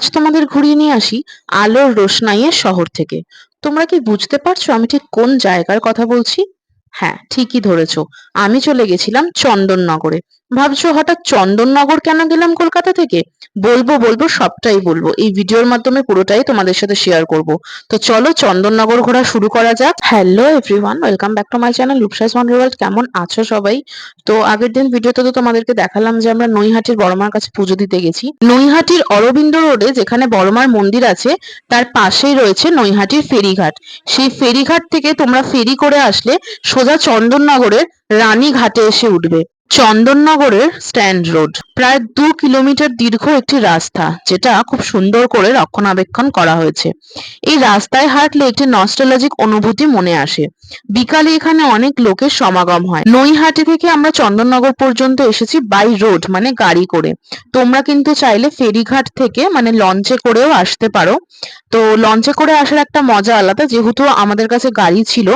আজ তোমাদের ঘুরিয়ে নিয়ে আসি আলোর রোশনাইয়ের শহর থেকে। তোমরা কি বুঝতে পারছ আমি ঠিক কোন জায়গার কথা বলছি? হ্যাঁ ঠিকই ধরেছো। আমি চলে গেছিলাম চন্দননগরে। ভাবছ হঠাৎ চন্দননগর কেন গেলাম কলকাতা থেকে? বলব বলব, সবটাই বলব। এই ভিডিওর মাধ্যমে পুরোটাই তোমাদের সাথে শেয়ার করব। তো চলো চন্দননগর ঘোরা শুরু করা যাক। Hello everyone welcome back to my channel Rupsa's wonder world কেমন আছো সবাই? তো আগের দিন ভিডিওতে তো তোমাদেরকে দেখালাম যে আমরা নৈহাটির বড়মার কাছে পুজো দিতে গেছি। নৈহাটির অরবিন্দ রোডে যেখানে বড়মার মন্দির আছে, তার পাশেই রয়েছে নৈহাটির ফেরিঘাট। সেই ফেরিঘাট থেকে তোমরা ফেরি করে আসলে সোজা চন্দননগরের রানীঘাটে এসে উঠবে। চন্দননগরের স্ট্যান্ড রোড। প্রায় দু কিলোমিটার দীর্ঘ একটি রাস্তা, যেটা খুব সুন্দর করে রক্ষণাবেক্ষণ করা হয়েছে। এই রাস্তায় হাঁটলে একটি নস্টালজিক অনুভূতি মনে আসে। বিকালে এখানে অনেক লোকের সমাগম হয়। নৈহাটি থেকে আমরা চন্দননগর পর্যন্ত এসেছি বাই রোড মানে গাড়ি করে। তোমরা কিন্তু চাইলে ফেরিঘাট থেকে মানে লঞ্চে করেও আসতে পারো। তো লঞ্চে করে আসার একটা মজা আলাদা, যেহেতু আমাদের কাছে গাড়ি ছিল,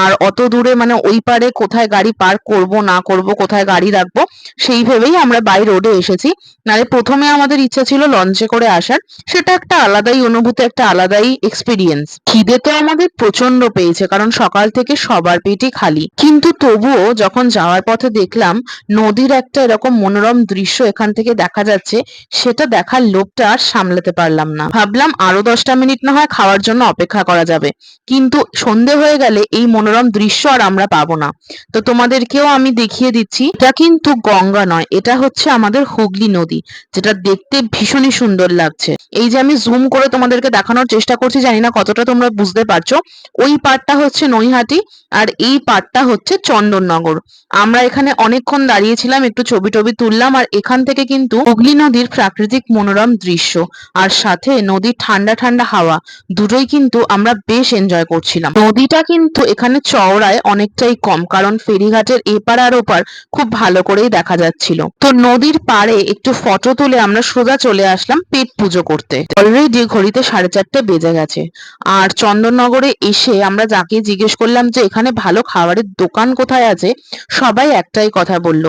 আর অত দূরে মানে ওই পারে কোথায় গাড়ি পার্ক করব, না করব, কোথায় গাড়ি রাখব, সেই ভেবেই আমরা বাই রোডে এসেছি। নালে প্রথমে আমাদের ইচ্ছা ছিল লঞ্চে করে আসার। সেটা একটা আলাদাই অনুভূতি, একটা আলাদাই এক্সপিরিয়েন্স খিদে তো আমাদের প্রচণ্ড পেয়েছে, কারণ সকাল থেকে সবার পেটই খালি। কিন্তু তবুও যখন যাওয়ার পথে দেখলাম নদীর একটা এরকম মনোরম দৃশ্য এখান থেকে দেখা যাচ্ছে, সেটা দেখার লোভটা আর সামলাতে পারলাম না। ভাবলাম আরও দশটা মিনিট না হয় খাওয়ার জন্য অপেক্ষা করা যাবে। কিন্তু সন্ধে হয়ে গেলে এই মনোরম দৃশ্য আর আমরা পাবো না। তো তোমাদেরকেও আমি দেখিয়ে দিচ্ছি কিন্তু গঙ্গা নয়, এটা হচ্ছে আমাদের হুগলি নদী, যেটা দেখতে ভীষণই সুন্দর লাগছে। এই যে আমি জুম করে তোমাদেরকে দেখানোর চেষ্টা করছি, জানি না কতটা তোমরা বুঝতে পারছ, ওই পার্টটা হচ্ছে নৈহাটি আর এই পার্টটা হচ্ছে চন্দননগর। আমরা এখানে অনেকক্ষণ দাঁড়িয়েছিলাম, একটু ছবি টবি তুললাম আর এখান থেকে কিন্তু হুগলি নদীর প্রাকৃতিক মনোরম দৃশ্য আর সাথে নদীর ঠান্ডা ঠান্ডা হাওয়া, দুটোই কিন্তু আমরা বেশ এনজয় করছিলাম। নদীটা কিন্তু এখানে চওড়ায় অনেকটাই কম, কারণ ফেরিঘাটের এপার আর ওপার খুব ভালো করেই দেখা যাচ্ছিল। তো নদীর পাড়ে একটু ফটো তুলে আমরা সোজা চলে আসলাম পেট পুজো করতে। অলরেডি ঘড়িতে সাড়ে চারটে বেজে গেছে। আর চন্দননগরে এসে আমরা যাকে জিজ্ঞেস করলাম যে, এখানে ভালো খাবারের দোকান কোথায় আছে? সবাই একটাই কথা বলল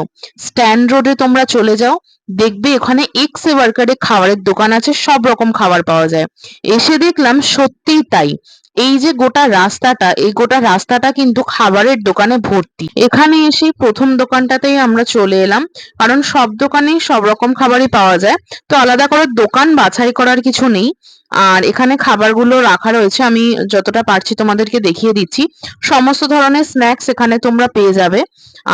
স্ট্যান্ড রোডে তোমরা চলে যাও, দেখবে ওখানে এক্স ওয়ার্কারে খাবারের দোকান আছে, সব রকম খাবার পাওয়া যায়। এসে দেখলাম সত্যিই তাই। এই যে গোটা রাস্তাটা, এই গোটা রাস্তাটা কিন্তু খাবারের দোকানে ভর্তি। এখানে এসে প্রথম দোকানটাতেই আমরা চলে এলাম, কারণ সব দোকানেই সব রকম খাবারই পাওয়া যায়। তো আলাদা করে দোকান বাছাই করার কিছু নেই। আর এখানে খাবারগুলো রাখা রয়েছে, আমি যতটা পারছি তোমাদেরকে দেখিয়ে দিচ্ছি। সমস্ত ধরনের স্ন্যাক্স এখানে তোমরা পেয়ে যাবে।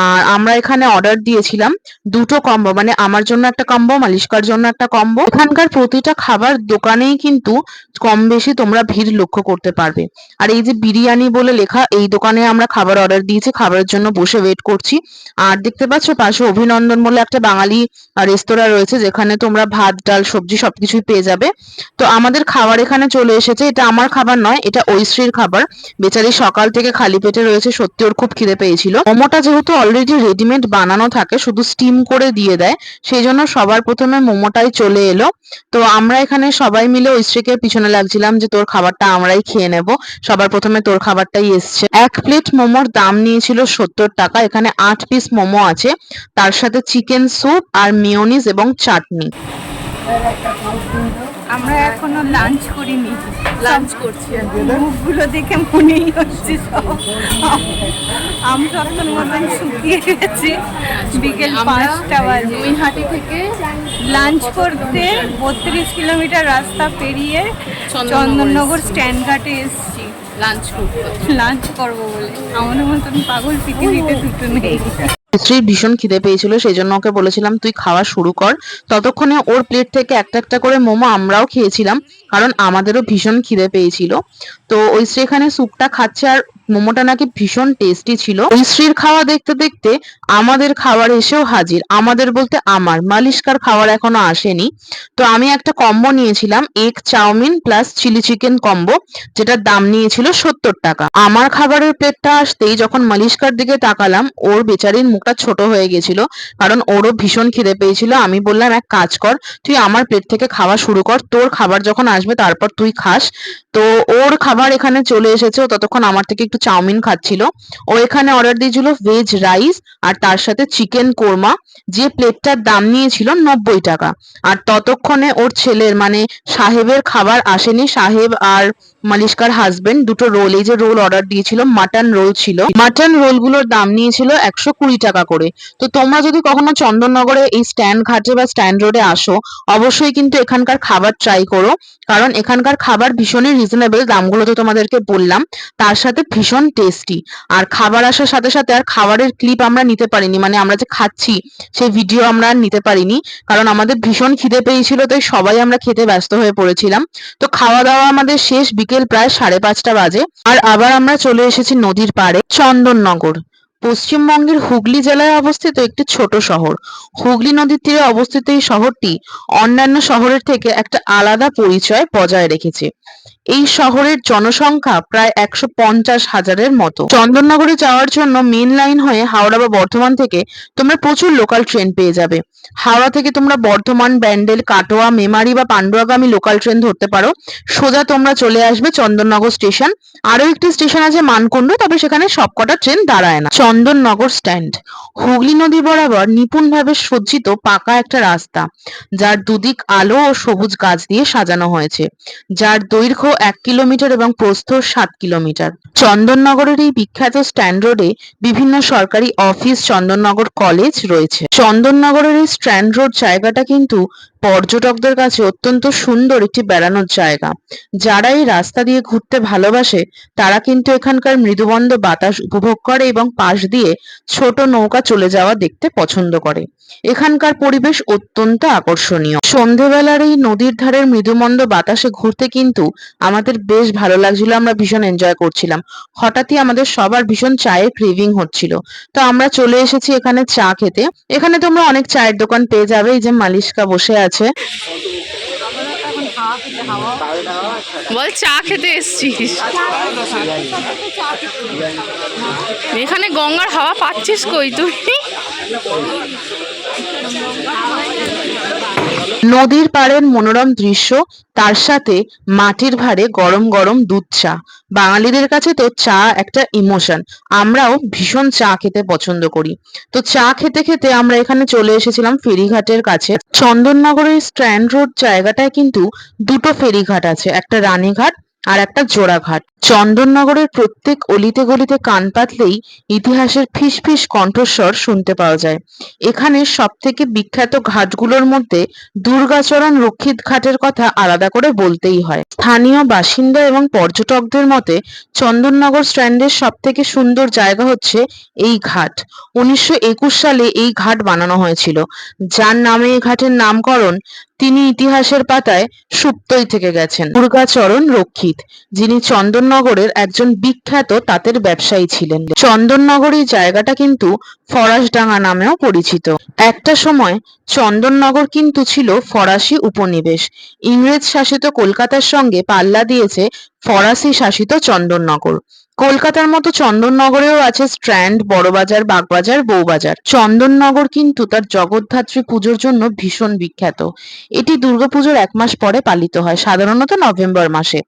আর আমরা এখানে অর্ডার দিয়েছিলাম দুটো কম্বো মানে আমার জন্য একটা কম্বো মালিশকার জন্য একটা কম্বো এখানকার প্রতিটা খাবার দোকানেই কিন্তু কম বেশি তোমরা ভিড় লক্ষ্য করতে পারবে। আর এই যে বিরিয়ানি বলে লেখা, এই দোকানে আমরা খাবার অর্ডার দিয়েছি, খাবারের জন্য বসে ওয়েট করছি। আর দেখতে পাচ্ছ, পাশে অভিনন্দন বলে একটা বাঙালি রেস্তোরাঁ রয়েছে, যেখানে তোমরা ভাত, ডাল, সবজি সবকিছুই পেয়ে যাবে। তো আমাদের খাবার এখানে চলে এসেছে। এটা আমার খাবার নয়, এটা ঐশ্রীর খাবার। বেচারি সকাল থেকে খালি পেটে রয়েছে, সত্যি ওর খুব খিদে পেয়েছিল। মোমোটা যেহেতু অলরেডি রেডিমেড বানানো থাকে, শুধু স্টিম করে দিয়ে দেয়, সেই জন্য সবার প্রথমে মোমোটাই চলে এলো। তো আমরা এখানে সবাই মিলে ঐশ্রীকে পিছনে লাগছিলাম যে তোর খাবারটা আমরাই খেয়ে নেব। সবার প্রথমে তোর খাবারটাই এসছে। এক প্লেট মোমোর দাম নিয়েছিল সত্তর টাকা, এখানে আট পিস মোমো আছে। তার সাথে চিকেন স্যুপ আর মিওনিস এবং চাটনি। আমরা এখনও লাঞ্চ করিনি। লাঞ্চ করছি। মুখগুলো দেখে মনেই হচ্ছে সব। আমসত্তর মতন শুকিয়ে গেছে। বিকেল আমরা পাঁচটা বাজে। নৈহাটি থেকে লাঞ্চ করতে বত্রিশ কিলোমিটার রাস্তা পেরিয়ে চন্দননগর চন্দননগর স্ট্যান্ড ঘাটে এসেছি। লাঞ্চ করতে লাঞ্চ করব বলে। আমাদের মতন পাগল পৃথিবীতে দুটো নেই স্ত্রীর ভীষণ খিদে পেয়েছিল সেই জন্য ওকে বলেছিলাম, তুই খাওয়া শুরু কর। ততক্ষণে ওর প্লেট থেকে একটা একটা করে মোমো আমরাও খেয়েছিলাম, কারণ আমাদেরও ভীষণ খিদে পেয়েছিল। তো ওই এখানে স্যুপটা খাচ্ছে আর মোমোটা নাকি ভীষণ টেস্টি ছিল। স্ত্রীর খাওয়া দেখতে দেখতে আমাদের খাবার এসেও হাজির। আমাদের বলতে আমার। মালিশকার খাবার এখনও আসেনি। তো আমি একটা কম্বো নিয়েছিলাম egg chowmein plus chilli chicken combo যেটার দাম নিয়েছিল সত্তর টাকা। আমার খাবারের প্লেটটা আসতেই যখন মালিশকার দিকে তাকালাম, ওর বেচারির মুখটা ছোট হয়ে গেছিল, কারণ ওরও ভীষণ খিদে পেয়েছিল। আমি বললাম, এক কাজ কর, তুই আমার প্লেট থেকে খাওয়া শুরু কর। তোর খাবার যখন আসবে, তারপর তুই খাস। তো ওর খাবার এখানে চলে এসেছে ততক্ষণ আমার থেকে একটু চাউমিন খাচ্ছিল। ও এখানে অর্ডার দিয়েছিল ভেজ রাইস আর তার সাথে চিকেন কোরমা। যে প্লেটটার দাম নিয়েছিল নব্বই টাকা। আর ততক্ষণে ওর ছেলের মানে সাহেবের খাবার আসেনি। সাহেব আর মালিশকার হাজবেন্ড দুটো রোল এই যে রোল অর্ডার দিয়েছিল মাটন রোল ছিল। মাটন রোলগুলোর দাম নিয়েছিল একশো কুড়ি টাকা করে। তো তোমরা যদি কখনো চন্দননগরে এই স্ট্যান্ড ঘাটে বা স্ট্যান্ড রোডে আসো, অবশ্যই কিন্তু এখানকার খাবার ট্রাই করো। কারণ এখানকার খাবার ভীষণই রিজনেবল দামগুলো তো তোমাদেরকে বললাম। তার সাথে ভীষণ টেস্টি আর খাবার আসার সাথে সাথে আর খাবারের ক্লিপ আমরা নিতে পারিনি মানে আমরা যে খাচ্ছি, সেই ভিডিও আমরা আর নিতে পারিনি, কারণ আমাদের ভীষণ খিদে পেয়েছিল, তাই সবাই আমরা খেতে ব্যস্ত হয়ে পড়েছিলাম। তো খাওয়া দাওয়া আমাদের শেষ, বিকেল প্রায় সাড়ে পাঁচটা বাজে। আর আবার আমরা চলে এসেছি নদীর পাড়ে, চন্দননগর। পশ্চিমবঙ্গের হুগলি জেলায় অবস্থিত একটি ছোট শহর। হুগলি নদীর তীরে অবস্থিত এই শহরটি অন্যান্য শহরের থেকে একটা আলাদা পরিচয় বজায় রেখেছে। এই শহরের জনসংখ্যা প্রায় একশো পঞ্চাশ হাজারের মতো। চন্দননগরে যাওয়ার জন্য মেন লাইন হয়ে হাওড়া বা বর্ধমান থেকে তোমরা প্রচুর লোকাল ট্রেন পেয়ে যাবে। হাওড়া থেকে তোমরা বর্ধমান, ব্যান্ডেল, কাটোয়া, মেমারি বা পান্ডুয়াগামী লোকাল ট্রেন ধরতে পারো। সোজা তোমরা চলে আসবে চন্দননগর স্টেশন আরও একটি স্টেশন আছে মানকুণ্ড, তবে সেখানে সবকটা ট্রেন দাঁড়ায় না। চন্দননগর স্ট্যান্ড হুগলি নদী বরাবর নিপুণভাবে সজ্জিত পাকা একটা রাস্তা, যার দুদিক আলো ও সবুজ গাছ দিয়ে সাজানো হয়েছে, যার দৈর্ঘ্য এক কিলোমিটার এবং প্রস্থ সাত কিলোমিটার। চন্দননগরের এই বিখ্যাত স্ট্যান্ড রোডে বিভিন্ন সরকারি অফিস চন্দননগর কলেজ রয়েছে। চন্দননগরের এই স্ট্যান্ড রোড জায়গাটা কিন্তু পর্যটকদের কাছে অত্যন্ত সুন্দর একটি বেড়ানোর জায়গা। যারা এই রাস্তা দিয়ে ঘুরতে ভালোবাসে, তারা কিন্তু এখানকার মৃদুবন্দ বাতাস উপভোগ করে এবং পাশ দিয়ে ছোট নৌকা চলে যাওয়া দেখতে পছন্দ করে। এখানকার পরিবেশ অত্যন্ত আকর্ষণীয়। সন্ধেবেলার এই নদীর ধারের মৃদুমন্দ বাতাসে ঘুরতে কিন্তু আমাদের বেশ ভালো লাগছিল, আমরা ভীষণ এনজয় করছিলাম। হঠাৎই আমাদের সবার ভীষণ চায়ের ক্রেভিং হচ্ছিল। তো আমরা চলে এসেছি এখানে চা খেতে। এখানে তোমরা অনেক চায়ের দোকান পেয়ে যাবে, এই যে মালিশকা বসে আছে বল চা খেতে এসছিস? এখানে গঙ্গার হাওয়া পাচ্ছিস কই তুই? নদীর পাড়ের মনোরম দৃশ্য, তার সাথে মাটির ভারে গরম গরম দুধ চা। বাঙালিদের কাছে তো চা একটা ইমোশন আমরাও ভীষণ চা খেতে পছন্দ করি। তো চা খেতে খেতে আমরা এখানে চলে এসেছিলাম ফেরিঘাটের কাছে। চন্দননগরের স্ট্র্যান্ড রোড জায়গাটায় কিন্তু দুটো ফেরিঘাট আছে, একটা রানীঘাট আর একটা জোড়াঘাট। চন্দননগরের প্রত্যেক অলিতে গলিতে কান পাতলেই ইতিহাসের ফিস ফিস কণ্ঠস্বর শুনতে পাওয়া যায়। এখানে সব থেকে বিখ্যাত ঘাটগুলোর মধ্যে দুর্গাচরণ রক্ষিত ঘাটের কথা আলাদা করে বলতেই হয়। স্থানীয় বাসিন্দা এবং পর্যটকদের মতে চন্দননগর স্ট্র্যান্ডের সব থেকে সুন্দর জায়গা হচ্ছে এই ঘাট। উনিশশো একুশ সালে এই ঘাট বানানো হয়েছিল। যার নামে এই ঘাটের নামকরণ তিনি ইতিহাসের পাতায় সুপ্তই থেকে গেছেন। দুর্গাচরণ রক্ষিত, যিনি চন্দননগরের একজন বিখ্যাত তাঁতের ব্যবসায়ী ছিলেন। চন্দননগর জায়গাটা কিন্তু ফরাসডাঙ্গা নামেও পরিচিত। একটা সময় চন্দননগর কিন্তু ছিল ফরাসি উপনিবেশ। ইংরেজ শাসিত কলকাতার সঙ্গে পাল্লা দিয়েছে ফরাসি শাসিত চন্দননগর। কলকাতার মতো চন্দননগরেও আছে স্ট্র্যান্ড, বড়বাজার, বাগবাজার, বউবাজার। চন্দননগর কিন্তু তার জগদ্ধাত্রী পুজোর জন্য ভীষণ বিখ্যাত। এটি দুর্গাপুজোর এক মাস পরে পালিত হয়, সাধারণত নভেম্বর মাসে।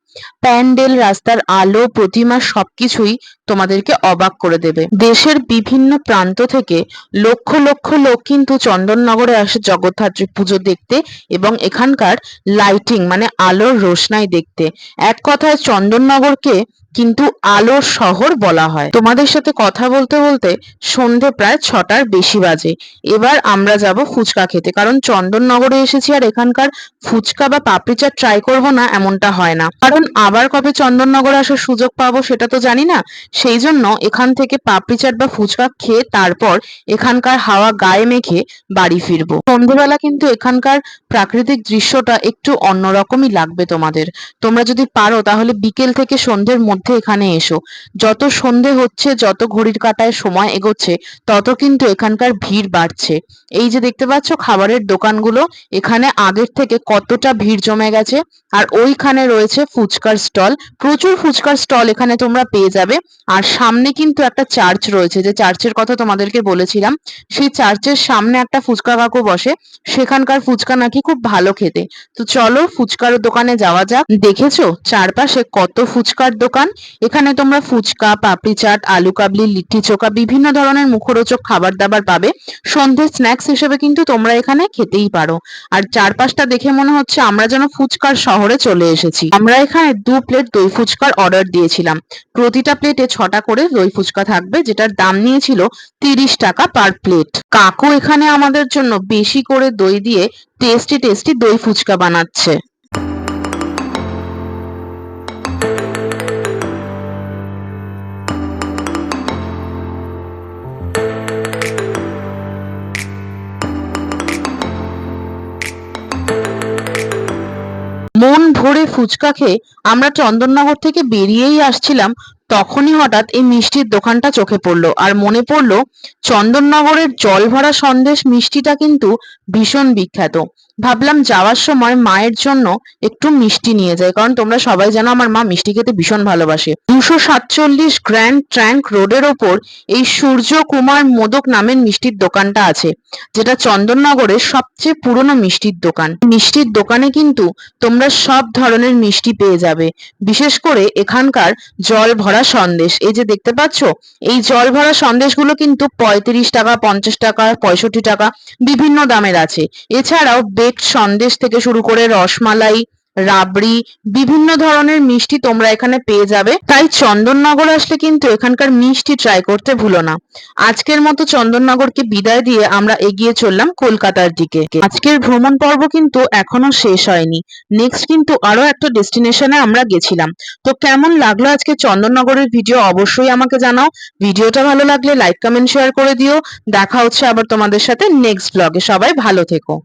প্যান্ডেল, রাস্তার আলো, প্রতিমা সবকিছুই তোমাদেরকে অবাক করে দেবে। দেশের বিভিন্ন প্রান্ত থেকে লক্ষ লক্ষ লোক কিন্তু চন্দননগরে আসে জগদ্ধাত্রী পুজো দেখতে এবং এখানকার লাইটিং মানে আলোর রোশনাই দেখতে। এক কথায় চন্দননগরকে কিন্তু আলোর শহর বলা হয়। তোমাদের সাথে কথা বলতে বলতে সন্ধে প্রায় ছটার বেশি বাজে। এবার আমরা যাব ফুচকা খেতে, কারণ চন্দননগরে এসেছি আর এখানকার ফুচকা বা পাপড়ি চাট ট্রাই করব না, এমনটা হয় না। কারণ আবার কবে চন্দননগরে আসার সুযোগ পাবো সেটা তো জানি না, সেই জন্য এখান থেকে পাপড়ি চাট বা ফুচকা খেয়ে তারপর এখানকার হাওয়া গায়ে মেখে বাড়ি ফিরবো। সন্ধেবেলা কিন্তু এখানকার প্রাকৃতিক দৃশ্যটা একটু অন্যরকমই লাগবে তোমাদের। তোমরা যদি পারো তাহলে বিকেল থেকে সন্ধ্যের মধ্যে এখানে এসো। যত সন্ধে হচ্ছে, যত ঘড়ির কাঁটায় সময় এগোচ্ছে, তত কিন্তু এখানকার ভিড় বাড়ছে। এই যে দেখতে পাচ্ছ খাবারের দোকানগুলো, এখানে আগের থেকে কতটা ভিড় জমে গেছে, আর ওইখানে রয়েছে ফুচকা। ফুচকার স্টল। প্রচুর ফুচকার স্টল এখানে তোমরা পেয়ে যাবে। আর সামনে কিন্তু একটা চার্চ রয়েছে। যে চার্চের কথা তোমাদেরকে বলেছিলাম, সেই চার্চের সামনে একটা ফুচকা কাকু বসে। সেখানকার ফুচকা নাকি খুব ভালো খেতে। তো চলো ফুচকার দোকানে যাওয়া যাক। দেখেছ? চারপাশে কত ফুচকার দোকান। এখানে তোমরা ফুচকা, পাপড়ি চাট, আলু কাবলি, লিট্টি চোখা, বিভিন্ন ধরনের মুখরোচক খাবার দাবার পাবে। সন্ধ্যে স্ন্যাক্স হিসেবে কিন্তু তোমরা এখানে খেতেই পারো। আর চারপাশটা দেখে মনে হচ্ছে আমরা যেন ফুচকার শহরে চলে এসেছি। আমরা এখানে দু প্লেট দই ফুচকার অর্ডার দিয়েছিলাম। প্রতিটা প্লেটে ছটা করে দই ফুচকা থাকবে, যেটার দাম নিয়েছিল তিরিশ টাকা পার প্লেট কাকু এখানে আমাদের জন্য বেশি করে দই দিয়ে টেস্টি টেস্টি দই ফুচকা বানাচ্ছে। ফুচকা খেয়ে আমরা চন্দননগর থেকে বেরিয়েই আসছিলাম, তখনই হঠাৎ এই মিষ্টির দোকানটা চোখে পড়ল আর মনে পড়ল চন্দননগরের জল ভরা সন্দেশ মিষ্টিটা কিন্তু ভীষণ বিখ্যাত। ভাবলাম যাওয়ার সময় মায়ের জন্য একটু মিষ্টি নিয়ে যাই, কারণ তোমরা সবাই জানো আমার মা মিষ্টি খেতে ভীষণ ভালোবাসে। দুশো সাতচল্লিশ গ্র্যান্ড ট্র্যাঙ্ক রোডের ওপর এই সূর্য কুমার মোদক নামের মিষ্টির দোকানটা আছে, যেটা চন্দননগরের সবচেয়ে পুরনো মিষ্টির দোকান। মিষ্টির দোকানে কিন্তু তোমরা সব ধরনের মিষ্টি পেয়ে যাবে, বিশেষ করে এখানকার জল ভরা সন্দেশ। এই যে দেখতে পাচ্ছ, এই জল ভরা সন্দেশগুলো কিন্তু পঁয়ত্রিশ টাকা, পঞ্চাশ টাকা, পঁয়ষট্টি টাকা, বিভিন্ন দামের আছে। এছাড়াও বেকড সন্দেশ থেকে শুরু করে রসমালাই, রাবড়ি, বিভিন্ন ধরনের মিষ্টি তোমরা এখানে পেয়ে যাবে। তাই চন্দননগর আসলে কিন্তু এখানকার মিষ্টি ট্রাই করতে ভুলো না। আজকের মতো চন্দননগরকে বিদায় দিয়ে আমরা এগিয়ে চললাম কলকাতার দিকে। আজকের ভ্রমণ পর্ব কিন্তু এখনও শেষ হয়নি। নেক্সট কিন্তু আরও একটা ডেস্টিনেশনে আমরা গেছিলাম। তো কেমন লাগল আজকে চন্দননগরের ভিডিও অবশ্যই আমাকে জানাও। ভিডিওটা ভালো লাগলে লাইক কমেন্ট শেয়ার করে দিও। দেখা হচ্ছে আবার তোমাদের সাথে নেক্সট ব্লগে সবাই ভালো থেকো।